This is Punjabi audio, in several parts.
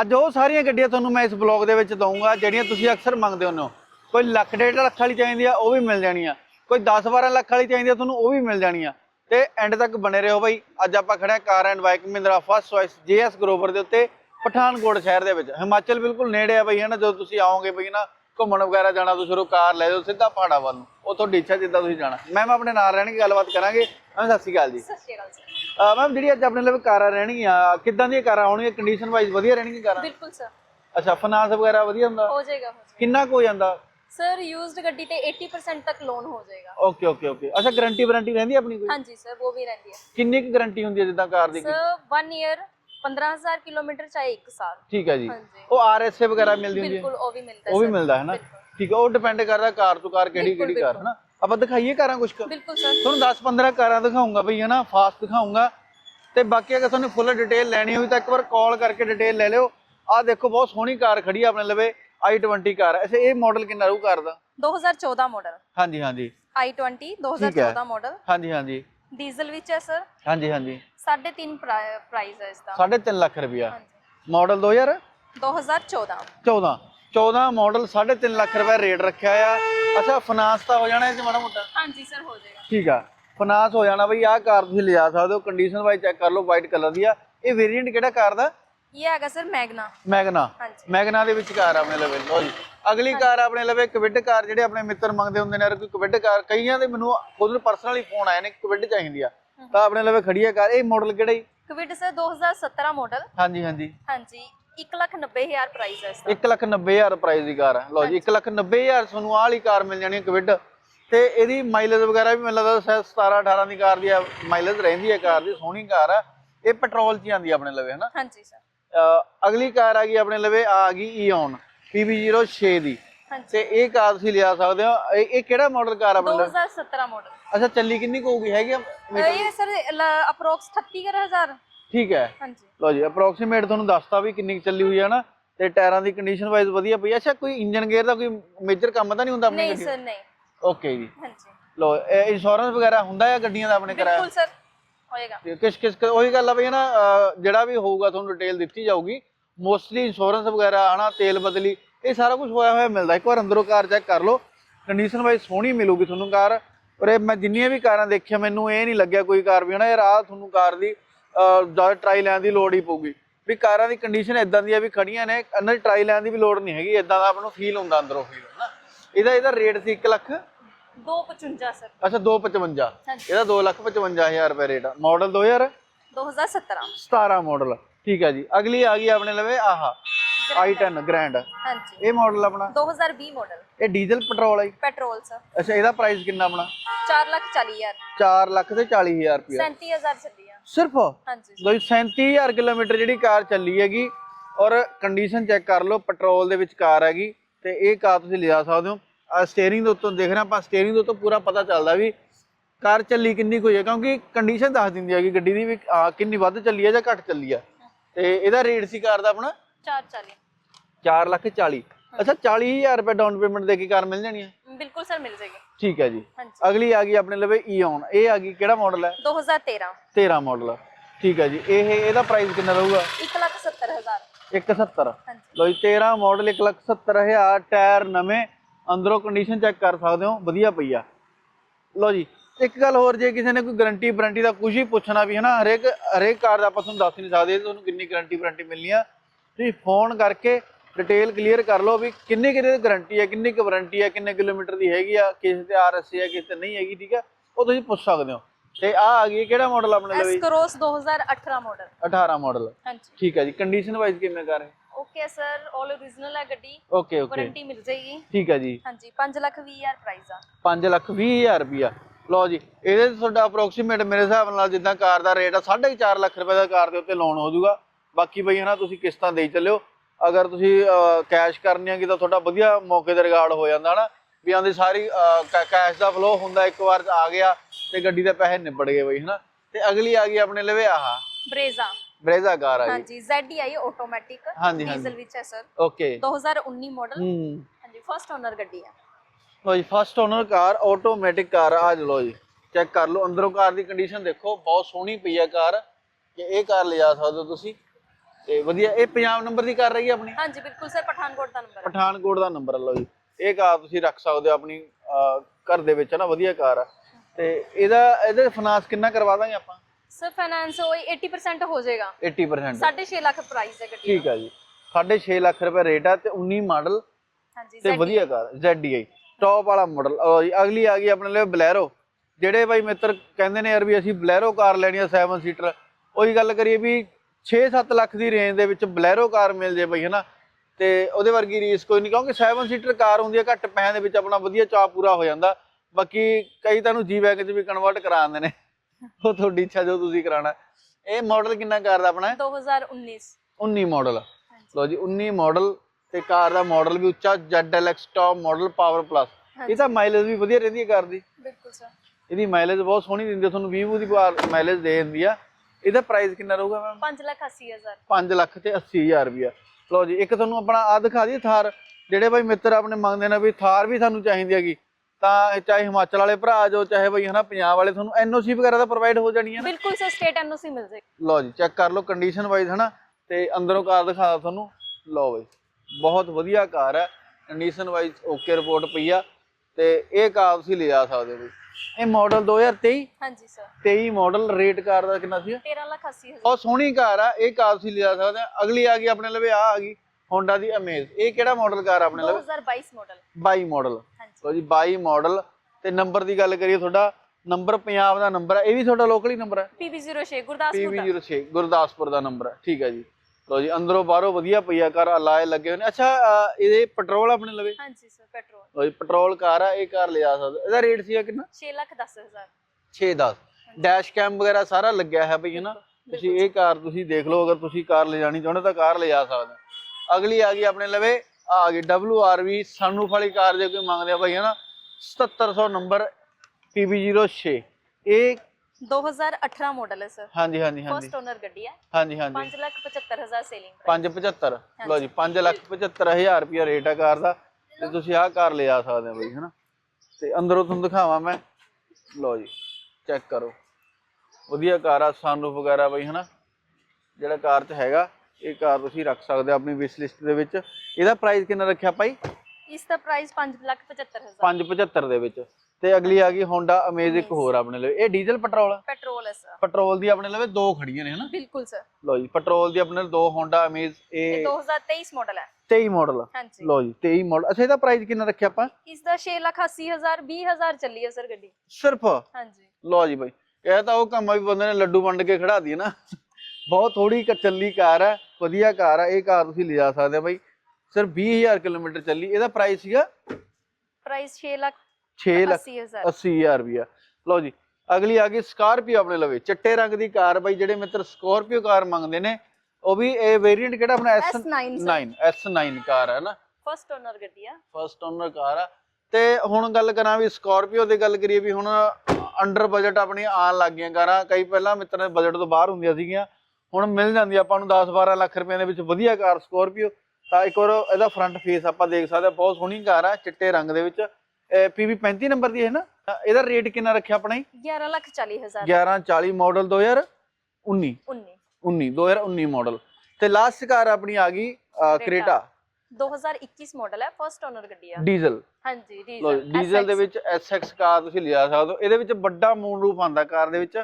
ਅੱਜ ਉਹ ਸਾਰੀਆਂ ਗੱਡੀਆਂ ਤੁਹਾਨੂੰ ਮੈਂ ਇਸ ਬਲੌਗ ਦੇ ਵਿੱਚ ਦਊਂਗਾ, ਜਿਹੜੀਆਂ ਤੁਸੀਂ ਅਕਸਰ ਮੰਗਦੇ ਹੁੰਦੇ ਹੋ। ਕੋਈ ਲੱਖ ਡੇਢ ਲੱਖ ਵਾਲੀ ਚਾਹੀਦੀ ਆ, ਉਹ ਵੀ ਮਿਲ ਜਾਣੀ ਆ ਕੋਈ 10 12 ਲੱਖ ਵਾਲੀ ਚਾਹੀਦੀ ਆ, ਤੁਹਾਨੂੰ ਉਹ ਵੀ ਮਿਲ ਜਾਣੀ ਆ ਤੇ ਐਂਡ ਤੱਕ ਬਣੇ ਰਹੋ ਬਾਈ। ਅੱਜ ਆਪਾਂ ਖੜੇ ਆ car and bike Mahindra first choice GS Grover ਦੇ ਉੱਤੇ, ਪਠਾਨਕੋਟ ਸ਼ਹਿਰ ਦੇ ਵਿੱਚ। ਹਿਮਾਚਲ ਬਿਲਕੁਲ ਨੇੜੇ ਆ ਬਈ ਹੈ ਨਾ ਜਦੋਂ ਤੁਸੀਂ ਆਓਗੇ ਬਈ ਨਾ ਘੁੰਮਣ ਵਗੈਰਾ ਜਾਣਾ, ਤੁਸੀਂ ਉਹ ਕਾਰ ਲੈ ਜਾਓ, ਸਿੱਧਾ ਪਹਾੜਾ ਵੱਲ ਨੂੰ। ਉਹ ਤੁਹਾਡੀ ਇੱਛਾ ਜਿੱਦਾਂ ਤੁਸੀਂ ਜਾਣਾ। ਮੈਮ ਆਪਣੇ ਨਾਲ ਰਹਿਣਗੇ ਗੱਲਬਾਤ ਕਰਾਂਗੇ। ਮੈਮ ਸਤਿ ਸ਼੍ਰੀ ਅਕਾਲ ਜੀ। ਸਤਿ ਸ਼੍ਰੀ ਅਕਾਲ ਸਰ ਮੈਮ ਜਿਹੜੀ ਅੱਜ ਆਪਣੇ ਲਈ ਕਾਰਾਂ ਰਹਿਣਗੀਆਂ ਕਿੱਦਾਂ ਦੀਆਂ ਕਾਰਾਂ ਆਉਣਗੀਆਂ ਕੰਡੀਸ਼ਨ ਵਾਈਜ਼ ਵਧੀਆ ਰਹਿਣਗੀਆਂ ਕਾਰਾਂ? ਬਿਲਕੁਲ ਸਰ ਅੱਛਾ ਫਾਈਨਾਂਸ ਵਗੈਰਾ ਵਧੀਆ ਹੁੰਦਾ? ਹੋ ਜਾਏਗਾ ਹੋ ਜਾਏਗਾ। ਕਿੰਨਾ ਕੁ ਹੋ ਜਾਂਦਾ? ਸਰ ਯੂਜ਼ਡ ਗੱਡੀ ਤੇ 80% ਤੱਕ ਲੋਨ ਹੋ ਜਾਏਗਾ। ਓਕੇ ਓਕੇ ਓਕੇ ਅੱਛਾ ਗਾਰੰਟੀ ਵਾਰੰਟੀ ਰਹਿੰਦੀ ਹੈ ਆਪਣੀ ਕੋਈ? ਹਾਂਜੀ ਸਰ ਉਹ ਵੀ ਰਹਿੰਦੀ ਹੈ ਕਿੰਨੀ ਕੁ ਗਾਰੰਟੀ ਹੁੰਦੀ ਹੈ ਜਿੱਦਾਂ ਕਾਰ ਦੀ? ਸਰ 1 ਇਅਰ 15000 ਕਿਲੋਮੀਟਰ ਚਾਹੇ 1 ਸਾਲ। ਠੀਕ ਹੈ ਜੀ। ਹਾਂਜੀ। ਉਹ ਆਰਐਸਏ ਵਗੈਰਾ ਮਿਲਦੀ ਹੁੰਦੀ ਹੈ ਬਿਲਕੁਲ ਉਹ ਵੀ ਮਿਲਦਾ ਉਹ ਵੀ ਮਿਲਦਾ ਹੈ ਨਾ? ਬਿਲਕੁਲ। ਠੀਕ ਹੈ ਉਹ ਡਿਪੈਂਡ ਕਰਦਾ ਕਾਰ ਤੋਂ ਕਾਰ ਕਿਹੜੀ ਕਿਹੜੀ ਕਾਰ ਹੈ ਨਾ ਆਪਾਂ ਦਿਖਾਈਏ ਕਾਰਾਂ ਕੁਝ ਕੁ। ਬਿਲਕੁਲ ਸਰ। ਤੁਹਾਨੂੰ 10 15 ਕਾਰਾਂ ਦਿਖਾਉਂਗਾ ਬਈ ਹਨਾ? ਫਾਸਟ ਦਿਖਾਉਂਗਾ ਤੇ ਬਾਕੀ ਅਗਰ ਤੁਹਾਨੂੰ ਫੁੱਲ ਡਿਟੇਲ ਲੈਣੀ ਹੋਈ ਤਾਂ ਇੱਕ ਵਾਰ ਕਾਲ ਕਰਕੇ ਡਿਟੇਲ ਲੈ ਲਿਓ। ਆਹ ਦੇਖੋ ਬਹੁਤ ਸੋਹਣੀ ਕਾਰ ਖੜੀ ਆ ਆਪਣੇ ਲਵੇ i20 ਕਾਰ। ਅੱਛਾ ਇਹ ਮਾਡਲ ਕਿੰਨਾ ਰਹੂ ਕਾਰ ਦਾ? 2014 ਮਾਡਲ ਹਾਂਜੀ ਹਾਂਜੀ। i20 2014 ਮਾਡਲ ਹਾਂਜੀ ਹਾਂਜੀ। ਡੀਜ਼ਲ ਵਿੱਚ ਹੈ ਸਰ। ਹਾਂਜੀ ਹਾਂਜੀ। 3.5 ਪ੍ਰਾਈਸ ਹੈ ਇਸ ਦਾ। 3.5 ਲੱਖ ਰੁਪਇਆ। ਮਾਡਲ 2000 2014 14 14 ਮਾਡਲ 3.5 ਲੱਖ ਰੁਪਏ ਰੇਟ ਰੱਖਿਆ ਆ। ਅੱਛਾ ਫਾਈਨਾਂਸ ਤਾਂ ਹੋ ਜਾਣਾ ਇਹ 'ਚ ਮਾੜਾ ਮੋਟਾ? ਹਾਂਜੀ ਸਰ ਹੋ ਜਾਏਗਾ। ਠੀਕ ਆ। ਫਾਈਨਾਂਸ ਹੋ ਜਾਣਾ ਬਈ ਆਹ ਕਾਰ ਤੁਸੀਂ ਲਿਜਾ ਸਕਦੇ ਹੋ ਕੰਡੀਸ਼ਨ ਵਾਈਜ਼ ਚੈੱਕ ਕਰ ਲਓ ਵਾਈਟ ਕਲਰ ਦੀ ਆ। ਇਹ ਵੇਰੀਐਂਟ ਕਿਹੜਾ ਕਾਰ ਦਾ? ਇਹ ਹੈਗਾ ਸਰ ਮੈਗਨਾ ਮੈਗਨਾ ਹਾਂਜੀ। ਮੈਗਨਾ ਦੇ ਵਿੱਚ ਕਾਰ ਆਪਣੇ ਲਵੇ। ਲਓ ਜੀ। ਅਗਲੀ ਕਾਰ ਆਪਣੇ ਲਵੇ ਕਵਿਡ ਕਾਰ ਜਿਹੜੇ ਆਪਣੇ ਮਿੱਤਰ ਮੰਗਦੇ ਹੁੰਦੇ ਨੇ ਯਾਰ ਕੋਈ ਕਵਿਡ ਕਾਰ ਕਈਆਂ ਦੇ ਮੈਨੂੰ ਖੁਦ ਨੂੰ ਪਰਸਨਲੀ ਫੋਨ ਆਏ ਨੇ ਕਵਿਡ ਚਾਹੀਦੀ ਆ। ਤਾਂ ਆਪਣੇ ਲਵੇ ਖੜੀ ਆ ਕਾਰ। ਇਹ ਮਾਡਲ ਕਿਹੜਾ ਜੀ? ਕਵਿਡ ਸਰ 2017 ਮਾਡਲ ਹਾਂਜੀ ਹਾਂਜੀ। ਹਾਂਜੀ। 190000 ਪ੍ਰਾਈਸ ਹੈ ਇਸ ਦਾ। 190000 ਪ੍ਰਾਈਸ ਦੀ ਕਾਰ ਹੈ। ਲਓ ਜੀ 190000 ਤੁਹਾਨੂੰ ਆਹ ਵਾਲੀ ਕਾਰ ਮਿਲ ਜਾਣੀ ਹੈ ਕਵਿਡ ਤੇ ਇਹਦੀ ਮਾਈਲੇਜ ਵਗੈਰਾ ਵੀ ਮੈਨੂੰ ਲੱਗਦਾ ਸ਼ਾਇਦ 17 18 ਦੀ ਕਾਰ ਦੀ ਮਾਈਲੇਜ ਰਹਿੰਦੀ ਹੈ ਕਾਰ ਦੀ ਸੋਹਣੀ ਕਾਰ ਆ ਇਹ ਪੈਟਰੋਲ 'ਚ ਹੀ ਆਉਂਦੀ ਆ ਆਪਣੇ ਲਵੇ ਹਨਾ? ਹਾਂਜੀ ਸਰ ਅਗਲੀ ਕਾਰ ਆ ਗਈ ਆਪਣੇ ਲਵੇ ਆ ਗਈ ਈਓਨ PB06 ਦੀ। ਹਾਂਜੀ। ਤੇ ਇਹ ਕਾਰ ਤੁਸੀਂ ਲਿਆ ਸਕਦੇ ਹੋ। ਇਹ ਕਿਹੜਾ ਮਾਡਲ ਕਾਰ ਆ ਲਵੇ? 2017 ਮਾਡਲ ਅੱਛਾ ਚੱਲੀ ਕਿੰਨੀ ਹੋਊਗੀ? ਹੈਗੀ? ਇਹ ਸਰ ਅਪਰੋਕਸ 38000 ਠੀਕ ਹੈ। ਹਾਂਜੀ। ਲਓ ਜੀ ਅਪਰੋਕਸੀਮੇਟ ਤੁਹਾਨੂੰ ਦੱਸਤਾ ਵੀ ਕਿੰਨੀ ਕੁ ਚੱਲੀ ਹੋਈ ਹੈ ਨਾ ਤੇ ਟਾਇਰਾਂ ਦੀ ਕੰਡੀਸ਼ਨ ਵਾਈਜ਼ ਵਧੀਆ ਪਈ ਆ। ਅੱਛਾ ਕੋਈ ਇੰਜਨ ਗੇਅਰ ਦਾ ਕੋਈ ਮੇਜਰ ਕੰਮ ਤਾਂ ਨਹੀਂ ਹੁੰਦਾ ਆਪਣੀ ਨਹੀਂ ਗੱਡੀ ਸਰ ਨਹੀਂ। ਓਕੇ ਜੀ। ਹਾਂਜੀ। ਲੋ ਇੰਸ਼ੋਰੈਂਸ ਵਗੈਰਾ ਹੁੰਦਾ ਹੈ ਗੱਡੀਆਂ ਦਾ ਆਪਣੇ ਕਰਾਇਆ? ਬਿਲਕੁਲ ਸਰ ਹੋਏਗਾ। ਤੇ ਕਿਸ ਕਿਸ ਉਹੀ ਗੱਲ ਆ ਬਈ ਨਾ ਅਹ, ਜਿਹੜਾ ਵੀ ਹੋਊਗਾ ਤੁਹਾਨੂੰ ਡਿਟੇਲ ਦਿੱਤੀ ਜਾਊਗੀ। ਮੋਸਟਲੀ ਇੰਸ਼ੋਰੈਂਸ ਵਗੈਰਾ ਹਨਾ ਤੇਲ ਬਦਲੀ ਇਹ ਸਾਰਾ ਕੁਝ ਹੋਇਆ ਹੋਇਆ ਮਿਲਦਾ। ਇੱਕ ਵਾਰ ਅੰਦਰੋਂ ਕਾਰ ਚੈੱਕ ਕਰ ਲਓ ਕੰਡੀਸ਼ਨ ਵਾਈਜ਼ ਸੋਹਣੀ ਮਿਲੂਗੀ ਤੁਹਾਨੂੰ ਕਾਰ। ਪਰ ਇਹ ਮੈਂ ਜਿੰਨੀਆਂ ਵੀ ਕਾਰਾਂ ਦੇਖੀਆਂ ਮੈਨੂੰ ਇਹ ਨਹੀਂ ਲੱਗਿਆ ਕੋਈ ਕਾਰ ਵੀ ਹਨਾ ਯਾਰ ਆਹ ਤੁਹਾਨੂੰ ਕਾਰ ਦੀ ਜ਼ਿਆਦਾ ਟਰਾਈ ਲੈਣ ਦੀ ਲੋੜ ਹੀ ਪਊਗੀ। ਵੀ ਕਾਰਾਂ ਦੀ ਕੰਡੀਸ਼ਨ ਇਦਾਂ ਦੀ ਆ ਵੀ ਖੜੀਆਂ ਨੇ ਅੰਦਰ ਟਰਾਈ ਲੈਣ ਦੀ ਵੀ ਲੋੜ ਨਹੀਂ ਹੈਗੀ ਇਦਾਂ ਦਾ ਆਪਾਂ ਨੂੰ ਫੀਲ ਹੁੰਦਾ ਅੰਦਰੋਂ ਫੀਲ ਹਨਾ? ਇਹਦਾ ਇਹਦਾ ਰੇਟ ਸੀ 1 ਲੱਖ? 255 ਸਰ। ਅੱਛਾ 255 ਹਾਂਜੀ। ਇਹਦਾ 255000 ਰੁਪਏ ਰੇਟ ਆ। ਮਾਡਲ 2017 2017 ਮਾਡਲ ਠੀਕ ਹੈ ਜੀ। ਅਗਲੀ ਆ ਗਈ ਆਪਣੇ ਲਵੇ ਆਹ। I10 ਗ੍ਰੈਂਡ ਹਾਂਜੀ। ਇਹ ਮਾਡਲ ਆਪਣਾ? 2020 ਮਾਡਲ ਇਹ ਡੀਜ਼ਲ ਪੈਟਰੋਲ ਹੈ? ਪੈਟਰੋਲ ਸਰ ਅੱਛਾ ਇਹਦਾ ਪ੍ਰਾਈਸ ਕਿੰਨਾ ਆਪਣਾ? 4 ਲੱਖ 40000 4 ਲੱਖ ਤੇ 40000 ਰੁਪਏ 37000 ਚੱਲੀ ਸਿਰਫ ਹਾਂਜੀ। ਲੋ 37000 ਕਿਲੋਮੀਟਰ ਜਿਹੜੀ ਕਾਰ ਚੱਲੀ ਹੈਗੀ ਔਰ ਕੰਡੀਸ਼ਨ ਚੈੱਕ ਕਰ ਲਓ ਪੈਟਰੋਲ ਦੇ ਵਿੱਚ ਕਾਰ ਹੈਗੀ ਤੇ ਇਹ ਕਾਰ ਤੁਸੀਂ ਲਿਜਾ ਸਕਦੇ ਹੋ। ਆ ਸਟੀਅਰਿੰਗ ਦੇ ਉੱਤੋਂ ਦੇਖ ਰਹੇ ਆਪਾਂ ਸਟੀਅਰਿੰਗ ਦੇ ਉੱਤੋਂ ਪੂਰਾ ਪਤਾ ਚੱਲਦਾ ਵੀ ਕਾਰ ਚੱਲੀ ਕਿੰਨੀ ਕੁ ਹੋਈ ਹੈ ਕਿਉਂਕਿ ਕੰਡੀਸ਼ਨ ਦੱਸ ਦਿੰਦੀ ਹੈਗੀ ਗੱਡੀ ਦੀ ਵੀ ਆ, ਕਿੰਨੀ ਵੱਧ ਚੱਲੀ ਹੈ ਜਾਂ ਘੱਟ ਚੱਲੀ ਹੈ। ਤੇ ਇਹਦਾ ਰੇਟ ਸੀ ਕਾਰ ਦਾ ਆਪਣਾ? 440 4 ਲੱਖ 40 ਅੱਛਾ 40000 ਰੁਪਏ ਡਾਊਨ ਪੇਮੈਂਟ ਦੇ ਕੇ ਕਾਰ ਮਿਲ ਜਾਣੀ ਹੈ। ਬਿਲਕੁਲ ਸਰ ਮਿਲ ਜਾਏਗੀ। ਠੀਕ ਹੈ ਜੀ। ਹਾਂਜੀ। ਅਗਲੀ ਆ ਗਈ ਆਪਣੇ ਲਵੇ ਈਓਨ ਇਹ ਆ ਗਈ ਕਿਹੜਾ ਮਾਡਲ ਹੈ? 2013 13 ਮਾਡਲ ਠੀਕ ਹੈ ਜੀ। ਇਹ ਇਹਦਾ ਪ੍ਰਾਈਸ ਕਿੰਨਾ ਰਹੂਗਾ? 170000 170 ਹਾਂਜੀ। ਲੋ ਜੀ 13 ਮਾਡਲ 170000 ਟਾਇਰ ਨਵੇਂ। ਅੰਦਰੋਂ ਕੰਡੀਸ਼ਨ ਚੈੱਕ ਕਰ ਸਕਦੇ ਹੋ। ਵਧੀਆ ਪਈ ਆ। ਲੋ ਜੀ ਇੱਕ ਗੱਲ ਹੋਰ ਜੇ ਕਿਸੇ ਨੇ ਕੋਈ ਗਾਰੰਟੀ ਵਾਰੰਟੀ ਦਾ ਕੁਝ ਹੀ ਪੁੱਛਣਾ ਵੀ ਹੈ ਨਾ ਹਰੇਕ ਹਰੇਕ ਕਾਰ ਦਾ ਆਪਾਂ ਤੁਹਾਨੂੰ ਦੱਸ ਨਹੀਂ ਸਕਦੇ ਤੁਹਾਨੂੰ ਕਿੰਨੀ ਗਾਰੰਟੀ ਵਾਰੰਟੀ ਮਿਲਣੀ ਆ। ਤੁਸੀਂ ਫੋਨ ਕਰਕੇ ਡਿਟੇਲ ਕਲੀਅਰ ਕਰ ਲਓ ਵੀ ਕਿੰਨੇ ਕਿੰਨੇ ਦੀ ਗਾਰੰਟੀ ਹੈ ਕਿੰਨੀ ਕੁ ਵਾਰੰਟੀ ਹੈ ਕਿੰਨੇ ਕਿਲੋਮੀਟਰ ਦੀ ਹੈਗੀ ਆ ਕਿਸੇ ਤੇ ਆਰਐਸਸੀ ਹੈ ਕਿਸੇ ਤੇ ਨਹੀਂ ਹੈਗੀ ਠੀਕ ਹੈ? ਉਹ ਤੁਸੀਂ ਪੁੱਛ ਸਕਦੇ ਹੋ। ਤੇ ਆ ਆ ਗਈ ਕਿਹੜਾ ਮਾਡਲ ਆਪਣੇ ਐਸ ਲਈ ਕਰੋਸ 2018 ਮਾਡਲ 18 ਮਾਡਲ ਹਾਂਜੀ। ਠੀਕ ਹੈ ਜੀ। ਕੰਡੀਸ਼ਨ ਵਾਈਜ਼ ਕਿਵੇਂ ਕਰ ਰਹੇ? ਓਕੇ ਸਰ 올 ਓਰੀਜਨਲ ਹੈ ਗੱਡੀ। ਓਕੇ ਓਕੇ ਵਾਰੰਟੀ ਮਿਲ ਜਾਏਗੀ। ਠੀਕ ਹੈ ਜੀ। ਹਾਂਜੀ। 5 ਲੱਖ 20000 ਪ੍ਰਾਈਸ ਆ। 5 ਲੱਖ 20 ਹਜ਼ਾਰ ਰੁਪਿਆ ਲਓ ਜੀ ਇਹਦੇ ਤੁਹਾਡਾ ਅਪਰੋਕਸੀਮੇਟ ਮੇਰੇ ਹਿਸਾਬ ਨਾਲ ਜਿੱਦਾਂ ਕਾਰ ਦਾ ਰੇਟ ਆ 4.5 ਲੱਖ ਰੁਪਏ ਦਾ ਕਾਰ ਦੇ ਉੱਤੇ ਲੋਨ ਹੋ ਜਾਊਗਾ। ਬਾਕੀ ਬਈ ਹਨਾ ਤੁਸੀਂ ਕਿਸ਼ਤਾਂ ਦੇਈ ਚੱਲਿਓ। ਅਗਰ ਤੁਸੀਂ ਕੈਸ਼ ਕਰਨੀ ਹੈਗੀ ਤਾਂ ਤੁਹਾਡਾ ਵਧੀਆ ਮੌਕੇ ਤੇ ਰਿਗਾਰਡ ਹੋ ਜਾਂਦਾ ਹਨਾ? ਵੀ ਆਂਦੀ ਸਾਰੀ ਕੈਸ਼ ਦਾ ਫਲੋ ਹੁੰਦਾ ਇੱਕ ਵਾਰ ਆ ਗਿਆ ਤੇ ਗੱਡੀ ਦੇ ਪੈਸੇ ਨਿਬੜ ਗਏ ਬਈ ਹਨਾ? ਤੇ ਅਗਲੀ ਆ ਗਈ ਆਪਣੇ ਲਵੇ ਆਹ। ਬ੍ਰੇਜ਼ਾ। ਬਰੇਜ਼ਾ ਕਾਰ ਆ ਗਈ। ਹਾਂਜੀ ZDI ਆਟੋਮੈਟਿਕ। ਡੀਜ਼ਲ ਵਿੱਚ ਹੈ ਸਰ ਓਕੇ 2019 ਮਾਡਲ ਹਾਂਜੀ ਫਰਸਟ ਓਨਰ ਗੱਡੀ ਹੈ ਲੋ ਜੀ first owner car automatic car ਆ ਲੋ ਜੀ। ਚੈੱਕ ਕਰ ਲਓ ਅੰਦਰੋਂ ਕਾਰ ਦੀ ਕੰਡੀਸ਼ਨ ਦੇਖੋ ਬਹੁਤ ਸੋਹਣੀ ਪਈ ਆ ਕਾਰ। ਕਿ ਇਹ ਕਾਰ ਲਿਜਾ ਸਕਦੇ ਹੋ ਤੁਸੀਂ। ਤੇ ਵਧੀਆ ਇਹ ਪੰਜਾਬ ਨੰਬਰ ਦੀ ਕਾਰ ਰਹੀ ਆਪਣੀ? ਹਾਂਜੀ ਬਿਲਕੁਲ ਸਰ ਪਠਾਨਕੋਟ ਦਾ ਨੰਬਰ ਹੈ ਪਠਾਨਕੋਟ ਦਾ ਨੰਬਰ ਲਓ ਜੀ। ਇਹ ਕਾਰ ਤੁਸੀਂ ਰੱਖ ਸਕਦੇ ਹੋ ਆਪਣੀ ਅਹ, ਘਰ ਦੇ ਵਿੱਚ ਨਾ? ਵਧੀਆ ਕਾਰ ਆ। ਤੇ ਇਹਦਾ ਇਹਦੇ ਫਾਈਨਾਂਸ ਕਿੰਨਾ ਕਰਵਾ ਦਾਂਗੇ ਆਪਾਂ? ਸਰ ਫਾਈਨਾਂਸ ਹੋਈ 80% ਹੋ ਜਾਏਗਾ। 80% 6.5 ਲੱਖ ਪ੍ਰਾਈਸ ਹੈ ਗੱਡੀ ਠੀਕ ਆ ਜੀ। 6.5 ਲੱਖ ਰੁਪਏ ਰੇਟ ਆ ਤੇ 19 ਮਾਡਲ। ਹਾਂਜੀ ਤੇ ਵਧੀਆ ਕਾਰ ZDI ਟੌਪ ਵਾਲਾ ਮਾਡਲ ਅਗਲੀ ਆ ਗਈ ਆਪਣੇ ਲਈ ਬਲੈਰੋ ਜਿਹੜੇ ਬਾਈ ਮਿੱਤਰ ਕਹਿੰਦੇ ਨੇ ਯਾਰ ਵੀ ਅਸੀਂ ਬਲੈਰੋ ਕਾਰ ਲੈਣੀ ਆ 7 ਸੀਟਰ ਉਹੀ ਗੱਲ ਕਰੀਏ ਵੀ 6-7 ਲੱਖ ਦੀ ਰੇਂਜ ਦੇ ਵਿੱਚ ਬਲੈਰੋ ਕਾਰ ਮਿਲ ਜੇ ਬਈ ਹਨਾ? ਤੇ ਉਹਦੇ ਵਰਗੀ ਰੀਸ ਕੋਈ ਨਹੀਂ ਕਿਉਂਕਿ 7 ਸੀਟਰ ਕਾਰ ਹੁੰਦੀ ਆ ਘੱਟ ਪੈਸਿਆਂ ਦੇ ਵਿੱਚ ਆਪਣਾ ਵਧੀਆ ਚਾਅ ਪੂਰਾ ਹੋ ਜਾਂਦਾ। ਬਾਕੀ ਕਈ ਤੁਹਾਨੂੰ ਜੀ ਵੈਗਨ ਚ ਵੀ ਕਨਵਰਟ ਕਰਾ ਦਿੰਦੇ ਨੇ। ਉਹ ਤੁਹਾਡੀ ਇੱਛਾ ਜੋ ਤੁਸੀਂ ਕਰਾਣਾ ਇਹ ਮਾਡਲ ਕਿੰਨਾ ਕਾਰ ਦਾ ਆਪਣਾ? 2019 19 ਮਾਡਲ ਲੋ ਜੀ 19 ਮਾਡਲ ਤੇ ਕਾਰ ਦਾ ਮਾਡਲ ਵੀ ਉੱਚਾ ZLX top model power plus ਇਹ ਤਾਂ ਮਾਈਲੇਜ ਵੀ ਵਧੀਆ ਰਹਿੰਦੀ ਹੈ ਕਾਰ ਦੀ। ਬਿਲਕੁਲ ਸਰ ਇਹਦੀ ਮਾਈਲੇਜ ਬਹੁਤ ਸੋਹਣੀ ਦਿੰਦੀ ਹੈ ਤੁਹਾਨੂੰ 20 ਦੀ ਮਾਈਲੇਜ ਦੇ ਦਿੰਦੀ ਆ। ਇਹਦਾ ਪ੍ਰਾਈਸ ਕਿੰਨਾ ਰਹੂਗਾ ਮੈਮ 5 ਲੱਖ 80 ਹਜ਼ਾਰ। 5 ਲੱਖ ਤੇ 80000 ਰੁਪਿਆ ਲੋ ਜੀ ਇੱਕ ਤੁਹਾਨੂੰ ਆਪਣਾ ਆ ਦਿਖਾ ਦਈਏ ਥਾਰ। ਜਿਹੜੇ ਬਾਈ ਮਿੱਤਰ ਆਪਣੇ ਮੰਗਦੇ ਨੇ ਵੀ ਥਾਰ ਵੀ ਸਾਨੂੰ ਚਾਹੀਦੀ ਹੈਗੀ ਤਾਂ ਚਾਹੇ ਹਿਮਾਚਲ ਵਾਲੇ ਭਰਾ ਜੋ ਚਾਹੇ ਬਈ ਹਨਾ ਪੰਜਾਬ ਵਾਲੇ ਤੁਹਾਨੂੰ ਐਨਓਸੀ ਵਗੈਰਾ ਦਾ ਪ੍ਰੋਵਾਈਡ ਹੋ ਜਾਣੀ ਹੈ ਬਿਲਕੁਲ ਸਰ ਸਟੇਟ ਐਨਓਸੀ ਮਿਲ ਜਾਏਗੀ। ਲਓ ਜੀ ਚੈੱਕ ਕਰ ਲਓ ਕੰਡੀਸ਼ਨ ਵਾਈਜ਼ ਹਨਾ ਤੇ ਅੰਦਰੋਂ ਕਾਰ ਦਿਖਾ ਤੁਹਾਨੂੰ। ਲਓ ਬਈ ਬਹੁਤ ਵਧੀਆ ਕਾਰ ਹੈ। ਕੰਡੀਸ਼ਨ ਵਾਈਜ਼ ਓਕੇ ਰਿਪੋਰਟ ਪਈ ਆ ਤੇ ਇਹ ਕਾਰ ਤੁਸੀਂ ਲੈ ਜਾ ਸਕਦੇ ਹੋ ਬਈ। ਇਹ ਮਾਡਲ 2023 ਹਾਂਜੀ ਸਰ 23 ਮਾਡਲ ਰੇਟ ਕਾਰ ਦਾ ਕਿੰਨਾ ਸੀ? 13 ਲੱਖ 80 ਹਜ਼ਾਰ। ਬਹੁਤ ਸੋਹਣੀ ਕਾਰ ਆ ਇਹ ਕਾਰ ਤੁਸੀਂ ਲੈ ਜਾ ਸਕਦੇ ਆ। ਅਗਲੀ ਆ ਗਈ ਆਪਣੇ ਲਵੇ ਆ ਆ ਗਈ ਹੋਂਡਾ ਦੀ ਅਮੇਜ਼ ਇਹ ਕਿਹੜਾ ਮਾਡਲ ਕਾਰ ਆ ਆਪਣੇ ਲਵੇ? 2022 ਮਾਡਲ 22 ਮਾਡਲ ਹਾਂਜੀ। ਲਓ ਜੀ 22 ਮਾਡਲ ਤੇ ਨੰਬਰ ਦੀ ਗੱਲ ਕਰੀਏ ਤੁਹਾਡਾ ਨੰਬਰ ਪੰਜਾਬ ਦਾ ਨੰਬਰ ਹੈ ਇਹ ਵੀ ਤੁਹਾਡਾ ਲੋਕਲ ਹੀ ਨੰਬਰ ਹੈ PB06 ਗੁਰਦਾਸਪੁਰ ਦਾ। PV06 ਗੁਰਦਾਸਪੁਰ ਦਾ ਨੰਬਰ ਹੈ ਠੀਕ ਹੈ ਜੀ। ਲੋ ਜੀ ਅੰਦਰੋਂ ਬਾਹਰੋਂ ਵਧੀਆ ਪਈਆ ਕਾਰ ਅਲਾਏ ਲੱਗੇ ਹੋਏ ਨੇ। ਅੱਛਾ ਅਹ ਇਹਦੇ ਪੈਟਰੋਲ ਆਪਣੇ ਲਵੇ? ਹਾਂਜੀ ਸਰ ਪੈਟਰੋਲ। ਲੋ ਜੀ ਪੈਟਰੋਲ ਕਾਰ ਆ ਇਹ ਕਾਰ ਲਿਜਾ ਸਕਦੇ ਇਹਦਾ ਰੇਟ ਸੀਗਾ ਕਿੰਨਾ? 6 ਲੱਖ 10 ਹਜ਼ਾਰ। 6 10 ਡੈਸ਼ ਕੈਮ ਵਗੈਰਾ ਸਾਰਾ ਲੱਗਿਆ ਹੈ ਬਈ ਹਨਾ ਤੁਸੀਂ ਇਹ ਕਾਰ ਤੁਸੀਂ ਦੇਖ ਲਓ ਅਗਰ ਤੁਸੀਂ ਕਾਰ ਲਿਜਾਣੀ ਚਾਹੁੰਦੇ ਤਾਂ ਕਾਰ ਲਿਜਾ ਸਕਦੇ ਹੋ। ਅਗਲੀ ਆ ਗਈ ਆਪਣੇ ਲਵੇ ਆ ਗਈ WRV ਸਨਰੂਫ ਵਾਲੀ ਕਾਰ ਜੇ ਕੋਈ ਮੰਗਦੇ ਆ ਬਈ ਹਨਾ 7700 ਨੰਬਰ PB06 ਇਹ 2018 ਮਾਡਲ ਹੈ ਸਰ ਹਾਂਜੀ ਹਾਂਜੀ ਹਾਂਜੀ। ਫਸਟ ਓਨਰ ਗੱਡੀ ਹੈ। ਹਾਂਜੀ ਹਾਂਜੀ। 5 ਲੱਖ 75 ਹਜ਼ਾਰ ਸੇਲਿੰਗ 575 ਲਓ ਜੀ 5 ਲੱਖ 75000 ਰੁਪਿਆ ਰੇਟ ਆ ਕਾਰ ਦਾ। ਤੇ ਤੁਸੀਂ ਆਹ ਕਾਰ ਲਿਆ ਸਕਦੇ ਹੋ ਬਈ ਹਨਾ? ਤੇ ਅੰਦਰੋਂ ਤੁਹਾਨੂੰ ਦਿਖਾਵਾਂ ਮੈਂ। ਲਓ ਜੀ ਚੈੱਕ ਕਰੋ। ਵਧੀਆ ਕਾਰ ਆ ਸਨਰੂਫ ਵਗੈਰਾ ਬਈ ਹਨਾ? ਜਿਹੜਾ ਕਾਰ 'ਚ ਹੈਗਾ ਇਹ ਕਾਰ ਤੁਸੀਂ ਰੱਖ ਸਕਦੇ ਹੋ ਆਪਣੀ ਵਿਸ਼ ਲਿਸਟ ਦੇ ਵਿੱਚ। ਇਹਦਾ ਪ੍ਰਾਈਸ ਕਿੰਨਾ ਰੱਖਿਆ ਭਾਈ? ਇਸ ਦਾ ਪ੍ਰਾਈਸ 5 ਲੱਖ 75 ਹਜ਼ਾਰ। 575 ਦੇ ਵਿੱਚ। ਤੇ ਅਗਲੀ ਆ ਗਈ ਹੋਂਡਾ ਅਮੇਜ਼ ਇੱਕ ਹੋਰ ਆਪਣੇ ਲਈ। ਇਹ ਡੀਜ਼ਲ ਪੈਟਰੋਲ ਆ? ਪੈਟਰੋਲ ਹੈ ਸਰ। ਪੈਟਰੋਲ ਦੀ ਆਪਣੇ ਲਈ ਦੋ ਖੜੀਆਂ ਨੇ ਹਨਾ? ਬਿਲਕੁਲ ਸਰ। ਲਓ ਜੀ ਪੈਟਰੋਲ ਦੀ ਆਪਣੇ ਲਈ ਦੋ ਹੋਂਡਾ ਅਮੇਜ਼ ਇਹ ਇਹ 2023 ਮਾਡਲ ਹੈ 23 ਮਾਡਲ ਹਾਂਜੀ। ਲਓ ਜੀ 23 ਮਾਡਲ ਅੱਛਾ ਇਹਦਾ ਪ੍ਰਾਈਸ ਕਿੰਨਾ ਰੱਖਿਆ ਆਪਾਂ? ਇਸ ਦਾ 6 ਲੱਖ 80 ਹਜ਼ਾਰ 20 ਹਜ਼ਾਰ ਚੱਲੀ ਹੈ ਸਰ ਗੱਡੀ। ਸਿਰਫ? ਹਾਂਜੀ। ਲਓ ਜੀ ਬਾਈ ਇਹ ਤਾਂ ਉਹ ਕੰਮ ਆ ਵੀ ਬੰਦੇ ਨੇ ਲੱਡੂ ਵੰਡ ਕੇ ਖੜਾ ਦਈਏ ਨਾ। ਬਹੁਤ ਥੋੜੀ ਚੱਲੀ ਕਾਰ ਹੈ ਵਧੀਆ ਕਾਰ ਹੈ ਇਹ ਕਾਰ ਤੁਸੀਂ ਲਿਜਾ ਸਕਦੇ ਹੋ ਬਾਈ। ਸਿਰਫ 20000 ਕਿਲੋਮੀਟਰ ਚੱਲੀ ਇਹਦਾ ਪ੍ਰਾਈਸ ਸੀਗਾ? ਪ੍ਰਾਈਸ 6 ਲੱਖ 6 ਲੱਖ 80 ਹਜ਼ਾਰ। 80000 ਰੁਪਿਆ ਲਓ ਜੀ ਅਗਲੀ ਆ ਗਈ ਸਕਾਰਪੀਓ ਆਪਣੇ ਲਵੇ। ਚਿੱਟੇ ਰੰਗ ਦੀ ਕਾਰ ਬਾਈ ਜਿਹੜੇ ਮਿੱਤਰ ਸਕਾਰਪੀਓ ਕਾਰ ਮੰਗਦੇ ਨੇ ਉਹ ਵੀ ਇਹ ਵੇਰੀਐਂਟ ਕਿਹੜਾ ਆਪਣਾ? S9 S9 S9 ਕਾਰ ਹੈ ਨਾ? ਫਸਟ ਓਨਰ ਗੱਡੀ ਆ। ਫਸਟ ਓਨਰ ਕਾਰ ਆ। ਤੇ ਹੁਣ ਗੱਲ ਕਰਾਂ ਵੀ ਸਕਾਰਪੀਓ ਦੀ ਗੱਲ ਕਰੀਏ ਵੀ ਹੁਣ ਅੰਡਰ ਬਜਟ ਆਪਣੀ ਆਣ ਲੱਗ ਗਈਆਂ ਕਾਰਾਂ। ਕਈ ਪਹਿਲਾਂ ਮਿੱਤਰ ਬਜਟ ਤੋਂ ਬਾਹਰ ਹੁੰਦੀਆਂ ਸੀਗੀਆਂ। ਹੁਣ ਮਿਲ ਜਾਂਦੀ ਆ ਆਪਾਂ ਨੂੰ 10-12 ਲੱਖ ਰੁਪਏ ਦੇ ਵਿੱਚ ਵਧੀਆ ਕਾਰ ਸਕਾਰਪੀਓ ਤਾਂ ਇੱਕ ਵਾਰ ਇਹਦਾ ਫਰੰਟ ਫੇਸ ਆਪਾਂ ਦੇਖ ਸਕਦੇ ਹਾਂ ਬਹੁਤ ਸੋਹਣੀ ਕਾਰ ਆ ਚਿੱਟੇ ਰੰਗ ਦੇ ਵਿੱਚ। ਪੀਵੀ 35 ਨੰਬਰ ਦੀ ਹੈ ਨਾ? ਤਾਂ ਇਹਦਾ ਰੇਟ ਕਿੰਨਾ ਰੱਖਿਆ ਆਪਣਾ ਜੀ? 11 ਲੱਖ 40 ਹਜ਼ਾਰ। 1140 ਮਾਡਲ 2019 19 19 2019 ਮਾਡਲ ਤੇ ਲਾਸਟ ਕਾਰ ਆਪਣੀ ਆ ਗਈ ਕ੍ਰੇਟਾ 2021 ਮਾਡਲ ਹੈ ਫਸਟ ਓਨਰ ਗੱਡੀ ਆ। ਡੀਜ਼ਲ ਹਾਂਜੀ ਡੀਜ਼ਲ ਡੀਜ਼ਲ ਦੇ ਵਿੱਚ SX ਕਾਰ ਤੁਸੀਂ ਲਿਆ ਸਕਦੇ ਹੋ। ਇਹਦੇ ਵਿੱਚ ਵੱਡਾ ਮੂਨ ਰੂਫ ਆਂਦਾ ਕਾਰ ਦੇ ਵਿੱਚ।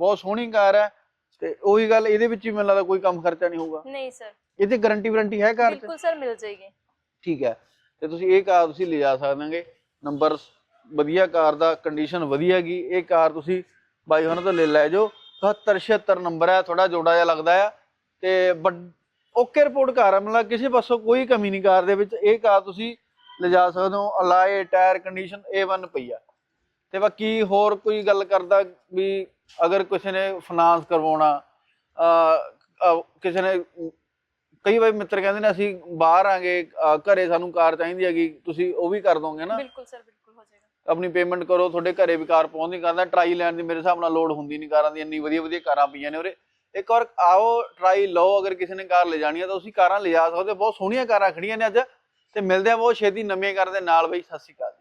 ਬਹੁਤ ਸੋਹਣੀ ਕਾਰ ਹੈ। ਤੇ ਉਹੀ ਗੱਲ ਇਹਦੇ ਵਿੱਚ ਵੀ ਮੈਨੂੰ ਲੱਗਦਾ ਕੋਈ ਕੰਮ ਖਰਚਾ ਨਹੀਂ ਹੋਊਗਾ। ਨਹੀਂ ਸਰ ਇਹਦੀ ਗਾਰੰਟੀ ਵਾਰੰਟੀ ਹੈ ਕਾਰ 'ਚ? ਬਿਲਕੁਲ ਸਰ ਮਿਲ ਜਾਏਗੀ। ਠੀਕ ਹੈ। ਤੇ ਤੁਸੀਂ ਇਹ ਕਾਰ ਤੁਸੀਂ ਲਿਜਾ ਸਕਦਾਂਗੇ ਨੰਬਰ ਵਧੀਆ ਕਾਰ ਦਾ ਕੰਡੀਸ਼ਨ ਵਧੀਆ ਹੈਗੀ, ਇਹ ਕਾਰ ਤੁਸੀਂ ਬਾਈ ਉਹਨਾਂ ਤੋਂ ਲੈ ਲੈ ਜਾਓ। 77 76 ਨੰਬਰ ਹੈ ਥੋੜਾ ਜੋੜਾ ਜਿਹਾ ਲੱਗਦਾ ਆ। ਤੇ ਓਕੇ ਰਿਪੋਰਟ ਕਾਰ ਹੈ ਮਤਲਬ ਕਿਸੇ ਪਾਸੋਂ ਕੋਈ ਕਮੀ ਨਹੀਂ ਕਾਰ ਦੇ ਵਿੱਚ। ਇਹ ਕਾਰ ਤੁਸੀਂ ਲਿਜਾ ਸਕਦੇ ਹੋ, ਅਲਾਏ ਟਾਇਰ ਕੰਡੀਸ਼ਨ A1 ਪਈ ਆ। ਤੇ ਬਾਕੀ ਹੋਰ ਕੋਈ ਗੱਲ ਕਰਦਾ ਵੀ ਅਗਰ ਕਿਸੇ ਨੇ ਫਾਈਨਾਂਸ ਕਰਵਾਉਣਾ ਕਿਸੇ ਨੇ ਕਈ ਵਾਰ ਮਿੱਤਰ ਕਹਿੰਦੇ ਨੇ ਅਸੀਂ ਬਾਹਰ ਆਂਗੇ ਘਰੇ ਸਾਨੂੰ ਕਾਰ ਚਾਹੀਦੀ ਹੈਗੀ ਤੁਸੀਂ ਉਹ ਵੀ ਕਰ ਦੋਗੇ ਨਾ। ਬਿਲਕੁਲ ਸਰ ਬਿਲਕੁਲ ਹੋ ਜਾਏਗਾ। ਆਪਣੀ ਪੇਮੈਂਟ ਕਰੋ ਤੁਹਾਡੇ ਘਰੇ ਵੀ ਕਾਰ ਪਹੁੰਚਦੀ ਕਰਦਾ ਟਰਾਈ ਲੈਣ ਦੀ ਮੇਰੇ ਹਿਸਾਬ ਨਾਲ ਲੋਡ ਹੁੰਦੀ ਨਹੀਂ ਕਾਰਾਂ ਦੀ ਇੰਨੀ ਵਧੀਆ ਵਧੀਆ ਕਾਰਾਂ ਪਈਆਂ ਨੇ ਉਰੇ। ਇੱਕ ਵਾਰ ਆਓ ਟਰਾਈ ਲਓ ਅਗਰ ਕਿਸੇ ਨੇ ਕਾਰ ਲੈ ਜਾਣੀ ਹੈ ਤਾਂ ਤੁਸੀਂ ਕਾਰਾਂ ਲਿਜਾ ਸਕਦੇ ਬਹੁਤ ਸੋਹਣੀਆਂ ਕਾਰਾਂ ਖੜੀਆਂ ਨੇ ਅੱਜ ਤੇ ਮਿਲਦੇ ਆ ਬਹੁਤ ਛੇਤੀ ਨਵੀਆਂ ਕਾਰ ਦੇ ਨਾਲ ਬਈ ਸਤਿ ਸ਼੍ਰੀ ਅਕਾਲ।